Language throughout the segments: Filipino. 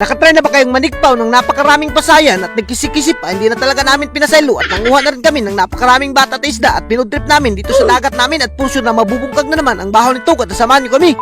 Nakatry na ba kayong manikpaw ng napakaraming pasayan at nagkisik-kisip pa hindi na talaga namin pinasaylo at nanguha na rin kami ng napakaraming bata at isda at pinudrip namin dito sa dagat namin at puso na mabubungkag na naman ang baho nito at samahan niyo kami.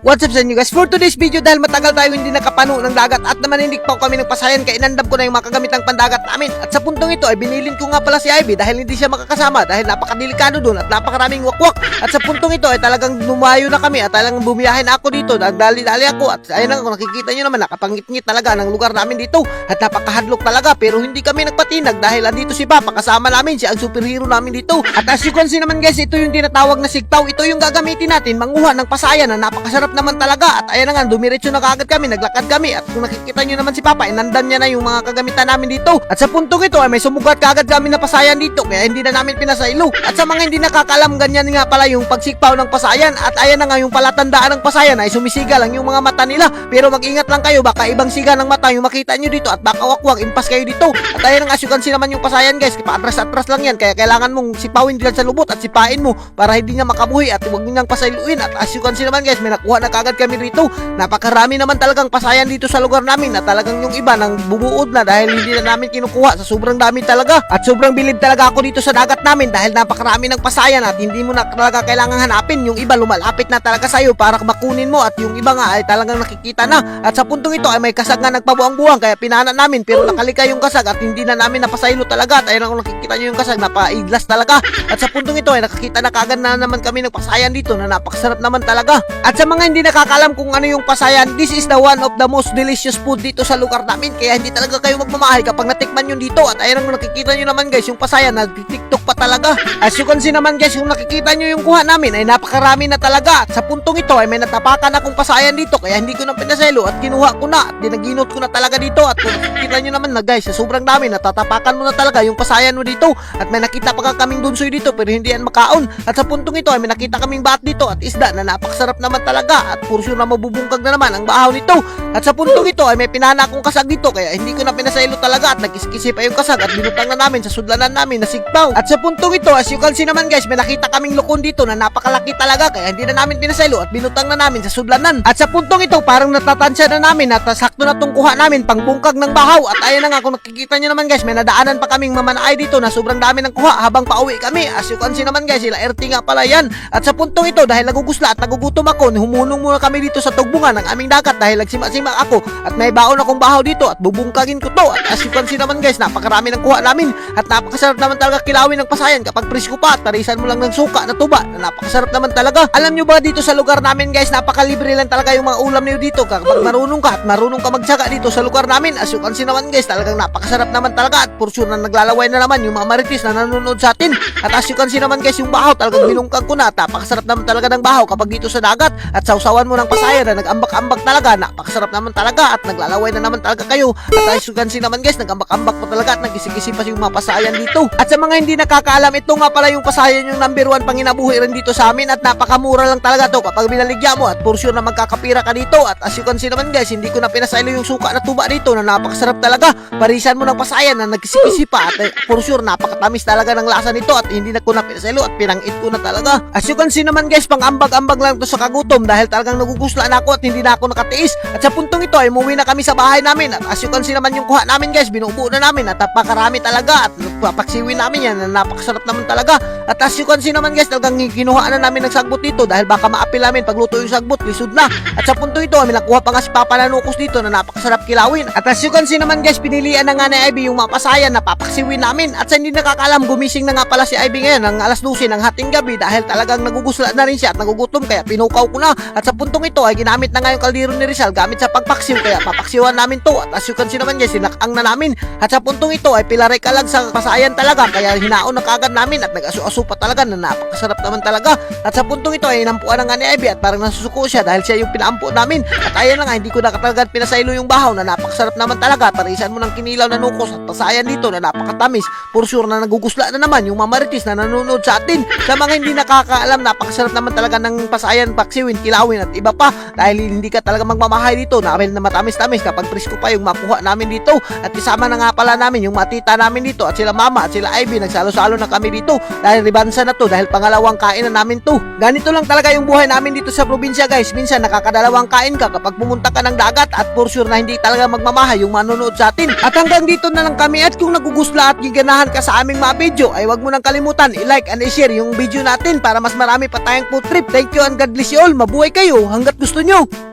What's up sa inyo guys? For today's video dahil matagal tayo hindi nakapano ng dagat at namaninig pa kami ng pasayan kaya inandam ko na yung mga kagamitang pandagat namin. At sa puntong ito ay binilin ko nga pala si Ivy dahil hindi siya makakasama dahil napakadelikado doon at napakaraming wakwak. At sa puntong ito ay talagang lumayo na kami at talagang bumiyahin ako dito. Nagdali-dali ako at ayun lang nakikita nyo naman nakapangit-ngit talaga ng lugar namin dito at napakahadlok talaga pero hindi kami nagpatinag dahil andito si Papa kasama namin siya ang superhero namin dito. At as you can see naman guys ito yung tinatawag na sigtaw. Ito yung gagamitin natin manguha ng pasayan na napakasarap naman talaga. At ayan na nga dumiretso na kaagad kami naglakad kami. At kung nakikita nyo naman si Papa inandan niya na yung mga kagamitan namin dito. At sa puntong ito ay may sumugat kaagad kami na pasayan dito. Kaya hindi na namin pinasaylo. At sa mga hindi nakakalam ganyan nga pala yung pagsikpaw ng pasayan. At ayan na nga yung palatandaan ng pasayan ay sumisiga lang yung mga mata nila. Pero mag-ingat lang kayo baka ibang siga ng mata yung makita nyo dito. At baka wakwak impas kayo dito. At ayan nga asyukansi naman yung pasayan guys. Paatras-atras lang yan. Kaya kailangan mong sipawin dyan sa lubot at sipain mo para hindi niya makabuhi at huwag niyang pasayluin. At asyukansi naman guys may nakuha na kaagad kami rito. Napakarami naman talagang pasayan dito sa lugar namin na talagang yung iba nang bumuod na dahil hindi na namin kinukuha sa sobrang dami talaga. At sobrang bilib talaga ako dito sa dagat namin dahil napakarami ng pasayan at hindi mo na talaga kailangan hanapin. Yung iba lumalapit na talaga sa'yo para makunin mo at yung iba nga ay talagang nakikita na. At sa puntong ito ay may kasag nga nagpabuang-buwang kaya pinana namin pero nakalika yung kasag at hindi na namin napasaylo talaga at ayun ang nakikita nyo yung kasag napaiglas talaga. At sa puntong ito ay nakakita na kagad na naman kami ng pasayan dito na napakasarap naman talaga. At sa mga hindi nakakalam kung ano yung pasayan. This is the one of the most delicious food dito sa lugar namin kaya hindi talaga kayo magmamahay kapag natikman nyo dito at ayun ang nakikita nyo naman guys yung pasayan nag-tiktok pa talaga. As you can see naman guys yung nakikita nyo yung kuha namin ay napakarami na talaga. At sa puntong ito ay may natapakan akong pasayan dito kaya hindi ko na pinaselo at kinuha ko na. At dinaginot ko na talaga dito at kung nakikita nyo naman na guys sobrang dami natatapakan mo na talaga yung pasayan mo dito. At may nakita pa ka kaming dunsoy dito pero hindi yan makaon. At sa puntong ito ay may nakita kaming bat dito at isda na napakasarap naman talaga at puro na mabubungkag na naman ang bahaw nito. At sa puntong ito ay may pinana akong kasag dito kaya hindi ko na pinasaylo talaga at nagkiskisi pa yung kasag at binutang na namin sa sudlanan namin na sigpaw at sa puntong ito as you can see naman guys may nakita kaming lukon dito na napakalaki talaga kaya hindi na namin pinasaylo at binutang na namin sa sudlanan. At sa puntong ito parang natatansya na namin at sakto na tong kuha namin pang bungkag ng bahaw. At ayan na nga kung nakikita nyo naman guys may nadaanan pa kaming mamanaay dito na sobrang dami ng kuha habang pauwi kami. As you can see naman guys sila RT nga pala yan. At sa puntong ito dahil nagugusla at nagugutom ako humulong muna kami dito sa tugbungan ng aming dagat dahil nagsima-sima ako at may baon akong bahaw dito at bubungkagin ko to. At as you can see naman guys. Napakarami ng kuha namin. At napakasarap naman talaga kilawin ng pasayan. Kapag presko pa at tarisan mo lang ng suka na tuba. Na napakasarap naman talaga. Alam nyo ba dito sa lugar namin guys napakalibre lang talaga yung mga ulam niyo dito. Kapag marunong ka at marunong ka magsaga dito sa lugar namin as you can see naman guys talagang napakasarap naman talaga. At for sure na naglalaway na naman yung mga marites na nanonood sa atin. At as you can see naman guys yung bahaw talagang binungkag ko na. At napakasarap naman talaga ng bahaw kapag dito sa dagat. At sausawan mo ng pasayan na nag-ambak-ambak talaga. Napakasarap naman talaga at naglalaway na naman talaga kayo. At as you can see naman guys nag-ambak-ambak pa talaga at nag-isig-isig pa yung mga pasayan dito. At sa mga hindi nakakaalam ito nga pala yung pasayan yung number one panginabuhi rin dito sa amin at napakamura lang talaga to kapag binaligya mo at for sure na magkakapira ka dito. At as you can see naman guys hindi ko na pinasaylo yung suka na tuba dito na napakasarap talaga. Parisan mo ng pasayan na nagkisik-isik pa at eh, for sure napakatamis talaga ng lasa nito at hindi na ko na pinasaylo at pinangit ko na talaga. As you can see naman guys pang ambag-ambag lang to sa kagutom dahil talagang nagugusla na ako at hindi na ako nakatiis. At sa puntong ito ay umuwi na kami sa bahay namin at as you can see naman yung kuha namin guys binubuo na namin at napakarami talaga at papaksiwin namin yan na napakasarap naman talaga. At as you can see naman guys talagang kinuha na namin ng sagbot dito dahil baka maapil namin pagluto yung sagbot lisod na. At sa punto ito may nakuha pa nga si Papa Nanukos dito na napakasarap kilawin. At as you can see naman guys pinilian na nga ni Ivy yung mga pasayan na papaksiwin namin. At sa hindi nakakalam gumising na nga pala si Ivy ngayon ng alas 12 ng hating gabi dahil talagang nagugusla na rin siya at nagugutom kaya pinukaw ko na. At sa puntong ito ay ginamit na nga yung kaldero ni Rizal gamit sa pagpaksiw kaya papaksiwan namin to. At as you can see naman guys sinakang na namin at sa puntong ito ay pilaray ka lang sa pasayan talaga kaya hinaon na kagad namin at nag-aso-aso pa talaga na napakasarap naman talaga. At sa puntong ito ay inampuan na nga ni Ivy at parang nasusuko siya dahil siya yung pinaampo namin. At ayan na nga hindi ko na katalagan pinasaylo yung bahaw na napakasarap naman talaga. Parisan mo ng kinilaw na nukos at pasayan dito na napakatamis. For sure na nagugusla na naman yung mamaritis na nanonood sa atin. Sa mga hindi nakakaalam napakasarap naman talaga ng pasayan paksiwin kilawin at iba pa. Dahil hindi ka talaga magmamahay dito namin na matamis-tamis kapag presko pa yung makuha namin dito. At isama na nga pala namin yung matita namin dito at sila mama at sila Ivy nagsalo-salo na kami dito dahil ribansa na to dahil pangalawang kain na namin to. Ganito lang talaga yung buhay namin dito sa probinsya guys. Minsan nakakadalawang kain ka kapag pumunta ka ng dagat at for sure na hindi talaga magmamahay yung manonood sa atin. At hanggang dito na lang kami at kung nagugusla at giganahan ka sa aming mga video ay wag mo nang kalimutan i-like and i-share yung video natin para mas marami pa tayong food trip. Thank you and God bless you all. Mabuhay kayo hanggat gusto nyo